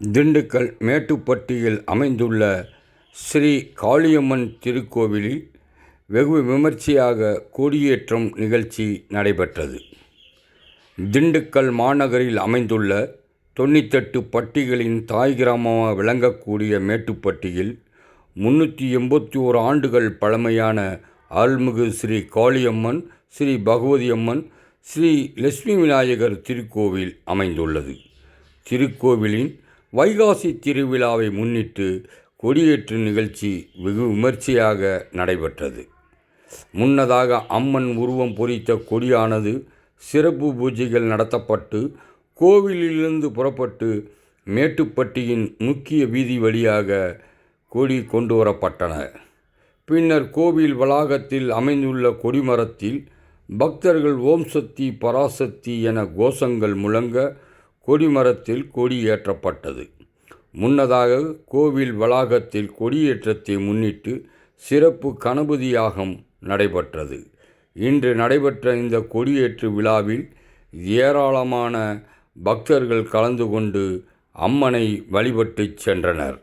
திண்டுக்கல் மேட்டுப்பட்டியில் அமைந்துள்ள ஸ்ரீ காளியம்மன் திருக்கோவிலில் வெகு விமர்சையாக கொடியேற்றம் நிகழ்ச்சி நடைபெற்றது. திண்டுக்கல் மாநகரில் அமைந்துள்ள தொண்ணூத்தெட்டு பட்டிகளின் தாய் கிராமமாக விளங்கக்கூடிய மேட்டுப்பட்டியில் முன்னூற்றி எண்பத்தி ஓரு ஆண்டுகள் பழமையான அருள்மிகு ஸ்ரீ காளியம்மன் ஸ்ரீ பகவதியம்மன் ஸ்ரீ லட்சுமி விநாயகர் திருக்கோவில் அமைந்துள்ளது. திருக்கோவிலின் வைகாசி திருவிழாவை முன்னிட்டு கொடியேற்று நிகழ்ச்சி வெகு விமர்சையாக நடைபெற்றது. முன்னதாக அம்மன் உருவம் பொறித்த கொடியானது சிறப்பு பூஜைகள் நடத்தப்பட்டு கோவிலிலிருந்து புறப்பட்டு மேட்டுப்பட்டியின் முக்கிய வீதி வழியாக கொடி கொண்டு வரப்பட்டன. பின்னர் கோவில் வளாகத்தில் அமைந்துள்ள கொடிமரத்தில் பக்தர்கள் ஓம் சக்தி பராசக்தி என கோஷங்கள் முழங்க கொடிமரத்தில் கொடியேற்றப்பட்டது முன்னதாக கோவில் வளாகத்தில் கொடியேற்றத்தை முன்னிட்டு சிறப்பு கணபதியாகம் நடைபெற்றது. இன்று நடைபெற்ற இந்த கொடியேற்று விழாவில் ஏராளமான பக்தர்கள் கலந்து கொண்டு அம்மனை வழிபட்டு சென்றனர்.